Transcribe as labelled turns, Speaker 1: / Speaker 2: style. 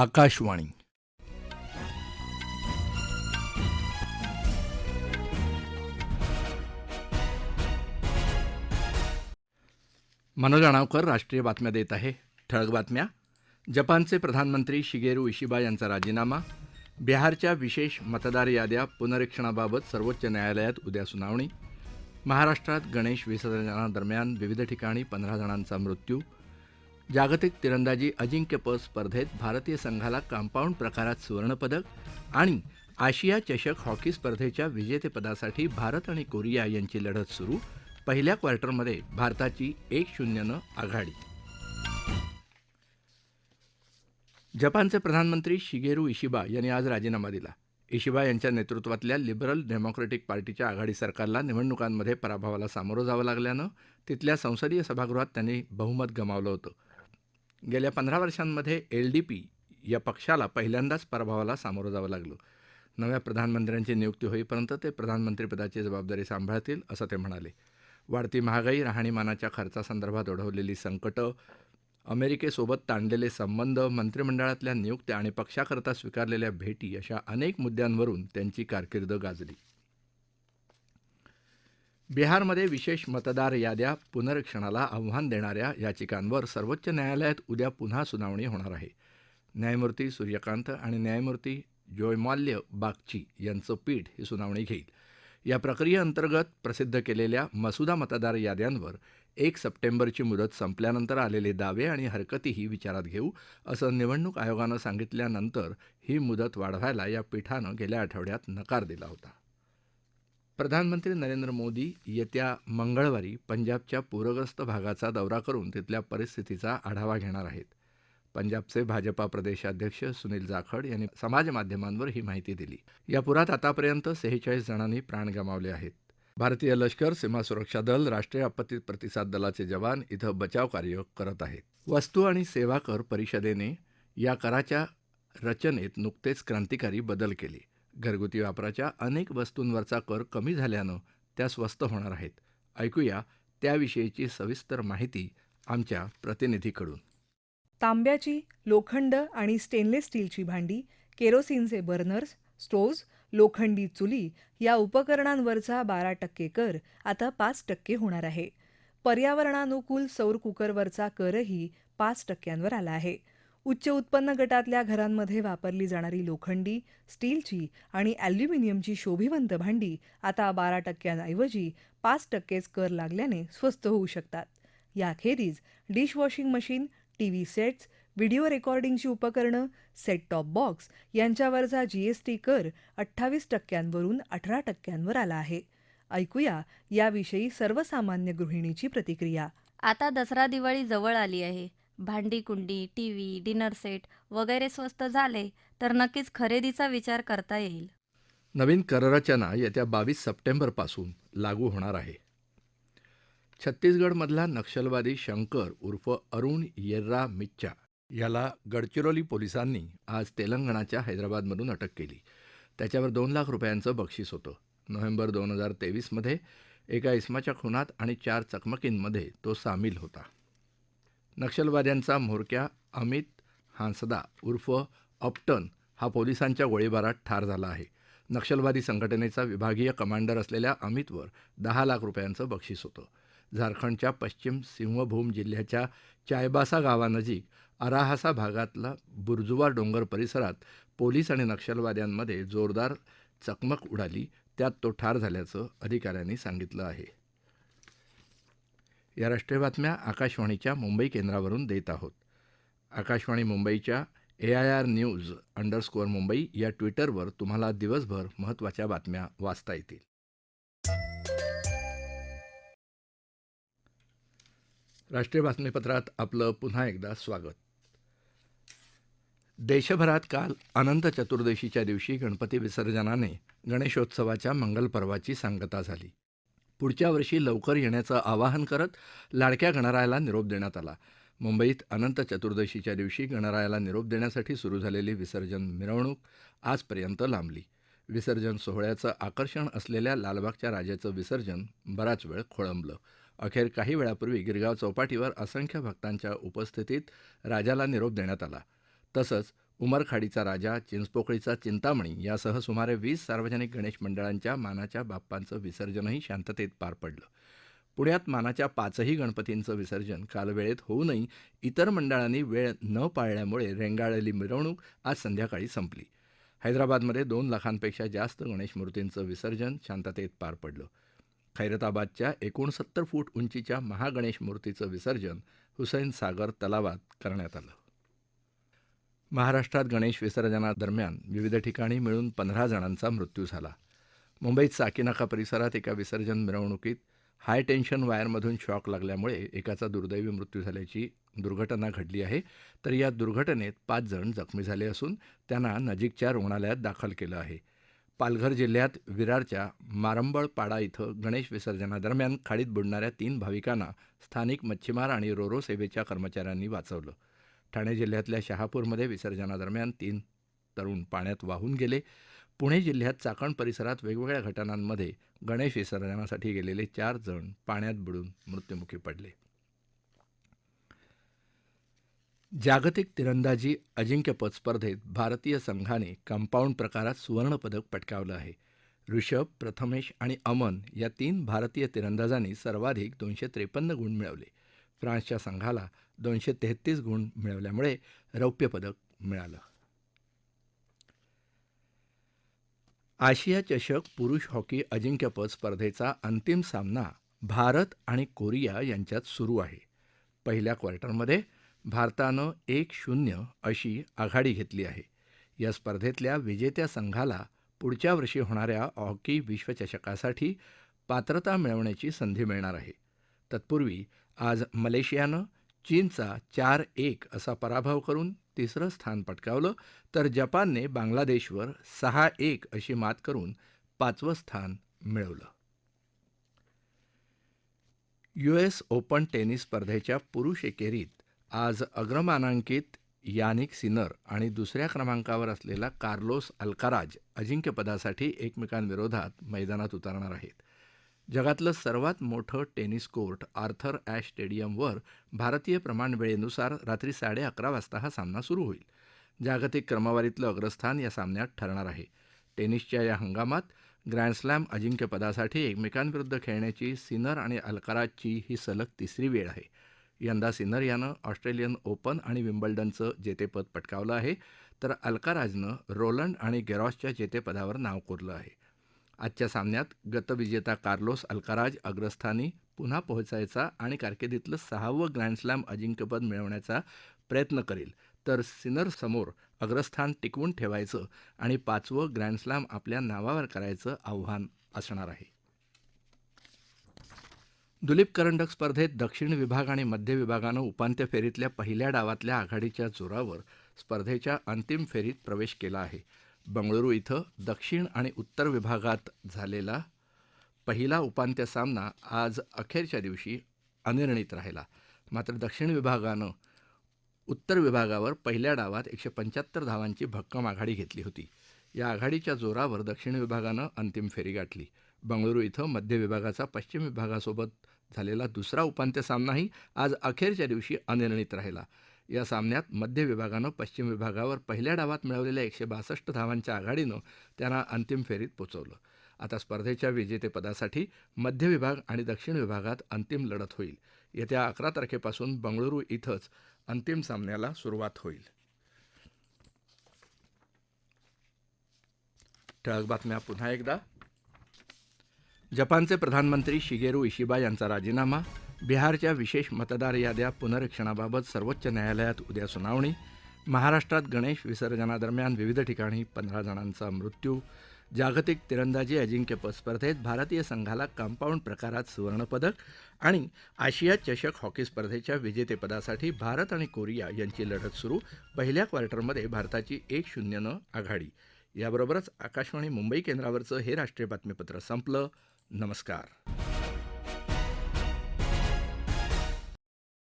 Speaker 1: आकाशवाणी मनोज अणावकर राष्ट्रीय बातम्या देत आहे ठळक बातम्या जपानचे प्रधानमंत्री शिगेरू इशिबा यांचा राजीनामा बिहारच्या विशेष मतदार याद्या पुनरीक्षणाबाबत सर्वोच्च न्यायालयात उद्या सुनावणी महाराष्ट्रात गणेश विसर्जनादरम्यान विविध ठिकाणी पंधरा जणांचा मृत्यू जागतिक तिरंदाजी अजिंक्यपद स्पर्धेत भारतीय संघाला कंपाऊंड प्रकारात सुवर्णपदक आणि आशिया चषक हॉकी स्पर्धेच्या विजेतेपदासाठी भारत आणि कोरिया यांची लढत सुरू पहिल्या क्वार्टरमध्ये भारताची एक शून्यनं आघाडी जपानचे प्रधानमंत्री शिगेरू इशिबा यांनी आज राजीनामा दिला इशिबा यांच्या नेतृत्वातल्या लिबरल डेमोक्रेटिक पार्टीच्या आघाडी सरकारला निवडणुकांमध्ये पराभवाला सामोरं जावं लागल्यानं तिथल्या संसदीय सभागृहात त्यांनी बहुमत गमावलं होतं गेल्या पंधरा वर्षांमध्ये एल डी पी या पक्षाला पहिल्यांदाच पराभवाला सामोरं जावं लागलं नव्या प्रधानमंत्र्यांची नियुक्ती होईपर्यंत ते प्रधानमंत्रीपदाची जबाबदारी सांभाळतील असं ते म्हणाले वाढती महागाई राहणीमानाच्या खर्चासंदर्भात ओढवलेली संकटं अमेरिकेसोबत ताणलेले संबंध मंत्रिमंडळातल्या नियुक्त्या आणि पक्षाकरता स्वीकारलेल्या भेटी अशा अनेक मुद्द्यांवरून त्यांची कारकीर्द गाजली बिहारमध्ये विशेष मतदार याद्या पुनरीक्षणाला आव्हान देणाऱ्या याचिकांवर सर्वोच्च न्यायालयात उद्या पुन्हा सुनावणी होणार आहे न्यायमूर्ती सूर्यकांत आणि न्यायमूर्ती जोयमाल्य बागची यांचं पीठ ही सुनावणी घेईल या प्रक्रियेअंतर्गत प्रसिद्ध केलेल्या मसुदा मतदार याद्यांवर एक सप्टेंबरची मुदत संपल्यानंतर आलेले दावे आणि हरकतीही विचारात घेऊ असं निवडणूक आयोगानं सांगितल्यानंतर ही मुदत वाढवायला या पीठानं गेल्या आठवड्यात नकार दिला होता प्रधानमंत्री नरेंद्र मोदी येत्या मंगळवारी पंजाबच्या पूरग्रस्त भागाचा दौरा करून तिथल्या परिस्थितीचा आढावा घेणार आहेत पंजाबचे भाजपा प्रदेशाध्यक्ष सुनील जाखड यांनी समाजमाध्यमांवर ही माहिती दिली या पुरात आतापर्यंत सेहेचाळीस जणांनी प्राण गमावले आहेत भारतीय लष्कर सीमा सुरक्षा दल राष्ट्रीय आपत्ती प्रतिसाद दलाचे जवान इथं बचाव कार्य करत आहेत वस्तू आणि सेवा कर परिषदेने या कराच्या रचनेत नुकतेच क्रांतिकारी बदल केले घरगुती वापराच्या अनेक वस्तूंवरचा कर कमी झाल्यानं त्या स्वस्त होणार आहेत ऐकूया त्याविषयीची सविस्तर माहिती आमच्या प्रतिनिधीकडून
Speaker 2: तांब्याची लोखंड आणि स्टेनलेस स्टीलची भांडी केरोसिनचे बर्नर्स स्टोव्ज लोखंडी चुली या उपकरणांवरचा बारा टक्के कर आता पाच टक्के होणार आहे पर्यावरणानुकूल सौर कुकरवरचा करही पाच टक्क्यांवर आला आहे उच्च उत्पन्न गटातल्या घरांमध्ये वापरली जाणारी लोखंडी स्टीलची आणि अॅल्युमिनियमची शोभिवंत भांडी आता बारा टक्क्यांऐवजी पाच टक्केच कर लागल्याने स्वस्त होऊ शकतात याखेरीज dishwashing machine T V sets video रेकॉर्डिंगची उपकरणं सेट टॉप बॉक्स यांच्यावरचा जीएसटी कर अठ्ठावीस टक्क्यांवरून अठरा टक्क्यांवर आला आहे ऐकूया याविषयी सर्वसामान्य गृहिणीची प्रतिक्रिया
Speaker 3: आता दसरा दिवाळी जवळ आली आहे भांडीकुंडी टी व्ही डिनर सेट वगैरे स्वस्त झाले तर नक्कीच खरेदीचा विचार करता येईल
Speaker 1: नवीन कररचना येत्या बावीस सप्टेंबरपासून लागू होणार आहे छत्तीसगडमधला नक्षलवादी शंकर उर्फ अरुण येर्रा मिच्चा याला गडचिरोली पोलिसांनी आज तेलंगणाच्या हैदराबादमधून अटक केली त्याच्यावर दोन लाख रुपयांचं बक्षीस होतं नोव्हेंबर दोन हजार तेवीसमध्ये एका इस्माच्या खुनात आणि चार चकमकींमध्ये तो सामील होता नक्षलवाद्यांचा म्होरक्या अमित हांसदा उर्फ अपटन हा पोलिसांच्या गोळीबारात ठार झाला आहे नक्षलवादी संघटनेचा विभागीय कमांडर असलेल्या अमितवर दहा लाख रुपयांचं बक्षीस होतं झारखंडच्या पश्चिम सिंहभूम जिल्ह्याच्या चायबासा गावानजीक अराहासा भागातला बुर्जुवा डोंगर परिसरात पोलीस आणि नक्षलवाद्यांमध्ये जोरदार चकमक उडाली त्यात तो ठार झाल्याचं अधिकाऱ्यांनी सांगितलं आहे या राष्ट्रीय बातम्या आकाशवाणीच्या मुंबई केंद्रावरून देत आहोत आकाशवाणी मुंबईच्या A I R news underscore Mumbai या ट्विटरवर तुम्हाला दिवसभर महत्त्वाच्या बातम्या वाचता येतील राष्ट्रीय बातमीपत्रात आपलं पुन्हा एकदा स्वागत देशभरात काल अनंत चतुर्दशीच्या दिवशी गणपती विसर्जनाने गणेशोत्सवाच्या मंगल सांगता झाली पुढच्या वर्षी लवकर येण्याचं आवाहन करत लाडक्या गणरायाला निरोप देण्यात आला मुंबईत अनंत चतुर्दशीच्या दिवशी गणरायाला निरोप देण्यासाठी सुरू झालेली विसर्जन मिरवणूक आजपर्यंत लांबली विसर्जन सोहळ्याचं आकर्षण असलेल्या लालबागच्या राजाचं विसर्जन बराच वेळ खोळंबलं अखेर काही वेळापूर्वी गिरगाव चौपाटीवर असंख्य भक्तांच्या उपस्थितीत राजाला निरोप देण्यात आला तसंच उमरखाडीचा राजा चिंचपोकळीचा चिंतामणी यासह सुमारे वीस सार्वजनिक गणेश मंडळांच्या मानाच्या बाप्पांचं विसर्जनही शांततेत पार पडलं पुण्यात मानाच्या पाचही गणपतींचं विसर्जन काल वेळेत होऊनही इतर मंडळांनी वेळ न पाळल्यामुळे रेंगाळलेली मिरवणूक आज संध्याकाळी संपली हैदराबादमध्ये दोन लाखांपेक्षा जास्त गणेश मूर्तींचं विसर्जन शांततेत पार पडलं खैरताबादच्या एकोणसत्तर फूट उंचीच्या महागणेश मूर्तीचं विसर्जन हुसैन सागर तलावात करण्यात आलं महाराष्ट्रात गणेश विसर्जनादरम्यान विविध ठिकाणी मिळून पंधरा जणांचा मृत्यू झाला मुंबईत साकीनाका परिसरात एका विसर्जन मिरवणुकीत हाय टेन्शन वायरमधून शॉक लागल्यामुळे एकाचा दुर्दैवी मृत्यू झाल्याची दुर्घटना घडली आहे तर या दुर्घटनेत पाच जण जखमी झाले असून त्यांना नजीकच्या रुग्णालयात दाखल केलं आहे पालघर जिल्ह्यात विरारच्या मारंबळपाडा इथं गणेश विसर्जनादरम्यान खाडीत बुडणाऱ्या तीन भाविकांना स्थानिक मच्छीमार आणि रोरो सेवेच्या कर्मचाऱ्यांनी वाचवलं ठाणे जिल्ह्यातल्या शहापूरमध्ये विसर्जनादरम्यान तीन तरुण पाण्यात वाहून गेले पुणे जिल्ह्यात चाकण परिसरात वेगवेगळ्या घटनांमध्ये गणेश विसर्जनासाठी गेलेले चार जण पाण्यात बुडून मृत्युमुखी पडले जागतिक तिरंदाजी अजिंक्यपद स्पर्धेत भारतीय संघाने कंपाऊंड प्रकारात सुवर्णपदक पटकावलं आहे ऋषभ प्रथमेश आणि अमन या तीन भारतीय तिरंदाजांनी सर्वाधिक दोनशे त्रेपन्न गुण मिळवले फ्रान्सच्या संघाला दोनशे तेहतीस गुण मिळवल्यामुळे रौप्य पदक मिळालं आशिया चषक पुरुष हॉकी अजिंक्यपद स्पर्धेचा अंतिम सामना भारत आणि कोरिया यांच्यात सुरू आहे पहिल्या क्वार्टरमध्ये भारतानं एक शून्य अशी आघाडी घेतली आहे या स्पर्धेतल्या विजेत्या संघाला पुढच्या वर्षी होणाऱ्या हॉकी विश्वचषकासाठी पात्रता मिळवण्याची संधी मिळणार आहे तत्पूर्वी आज मलेशियानं चीनचा चार एक असा पराभव करून तिसरं स्थान पटकावलं तर जपानने बांगलादेशवर सहा एक अशी मात करून पाचवं स्थान मिळवलं यूएस ओपन टेनिस स्पर्धेच्या पुरुष एकेरीत आज अग्रमानांकित यानिक सिनर आणि दुसऱ्या क्रमांकावर असलेला कार्लोस अल्काराज अजिंक्यपदासाठी एकमेकांविरोधात मैदानात उतरणार आहेत जगातलं सर्वात मोठं टेनिस कोर्ट आर्थर ॲश स्टेडियमवर भारतीय प्रमाणवेळेनुसार रात्री साडे अकरा वाजता हा सामना सुरू होईल जागतिक क्रमवारीतलं अग्रस्थान या सामन्यात ठरणार आहे टेनिसच्या या हंगामात ग्रँडस्लॅम अजिंक्यपदासाठी एकमेकांविरुद्ध खेळण्याची सिनर आणि अलकाराजची ही सलग तिसरी वेळ आहे यंदा सिनर यानं ऑस्ट्रेलियन ओपन आणि विम्बल्डनचं जेतेपद पटकावलं आहे तर अल्काराजनं रोलंड आणि गेरॉसच्या जेतेपदावर नाव कोरलं आहे आजच्या सामन्यात गतविजेता कार्लोस अल्काराज अग्रस्थानी पुन्हा पोहोचायचा आणि कारकिर्दीतलं सहावं ग्रँडस्लॅम अजिंक्यपद मिळवण्याचा प्रयत्न करेल तर सिनर समोर अग्रस्थान टिकवून ठेवायचं आणि पाचवं ग्रँडस्लॅम आपल्या नावावर करायचं आव्हान असणार आहे दुलीप करंडक स्पर्धेत दक्षिण विभाग आणि मध्य विभागानं उपांत्य फेरीतल्या पहिल्या डावातल्या आघाडीच्या जोरावर स्पर्धेच्या अंतिम फेरीत प्रवेश केला आहे बंगळुरू इथं दक्षिण आणि उत्तर विभागात झालेला पहिला उपांत्य सामना आज अखेरच्या दिवशी अनिर्णित राहिला मात्र दक्षिण विभागानं उत्तर विभागावर पहिल्या डावात एकशे पंच्याहत्तर धावांची भक्कम आघाडी घेतली होती या आघाडीच्या जोरावर दक्षिण विभागानं अंतिम फेरी गाठली बंगळुरू इथं मध्य विभागाचा पश्चिम विभागासोबत झालेला दुसरा उपांत्य सामनाही आज अखेरच्या दिवशी अनिर्णित राहिला या सामन्यात मध्य विभागानं पश्चिम विभागावर पहिल्या डावात मिळवलेल्या एकशे बासष्ट धावांच्या आघाडीनं त्यांना अंतिम फेरीत पोचवलं आता स्पर्धेच्या विजेतेपदासाठी मध्य विभाग आणि दक्षिण विभागात अंतिम लढत होईल येत्या अकरा तारखेपासून बंगळुरू इथंच अंतिम सामन्याला सुरुवात होईल ठळक बातम्या पुन्हा एकदा जपानचे प्रधानमंत्री शिगेरू इशिबा यांचा राजीनामा बिहारच्या विशेष मतदार याद्या पुनरीक्षणाबाबत सर्वोच्च न्यायालयात उद्या सुनावणी महाराष्ट्रात गणेश विसर्जनादरम्यान विविध ठिकाणी पंधरा जणांचा मृत्यू जागतिक तिरंदाजी अजिंक्यपद स्पर्धेत भारतीय संघाला कंपाऊंड प्रकारात सुवर्णपदक आणि आशिया चषक हॉकी स्पर्धेच्या विजेतेपदासाठी भारत आणि कोरिया यांची लढत सुरू पहिल्या क्वार्टरमध्ये भारताची एक शून्यनं आघाडी याबरोबरच आकाशवाणी मुंबई केंद्रावरचं हे राष्ट्रीय बातमीपत्र संपलं नमस्कार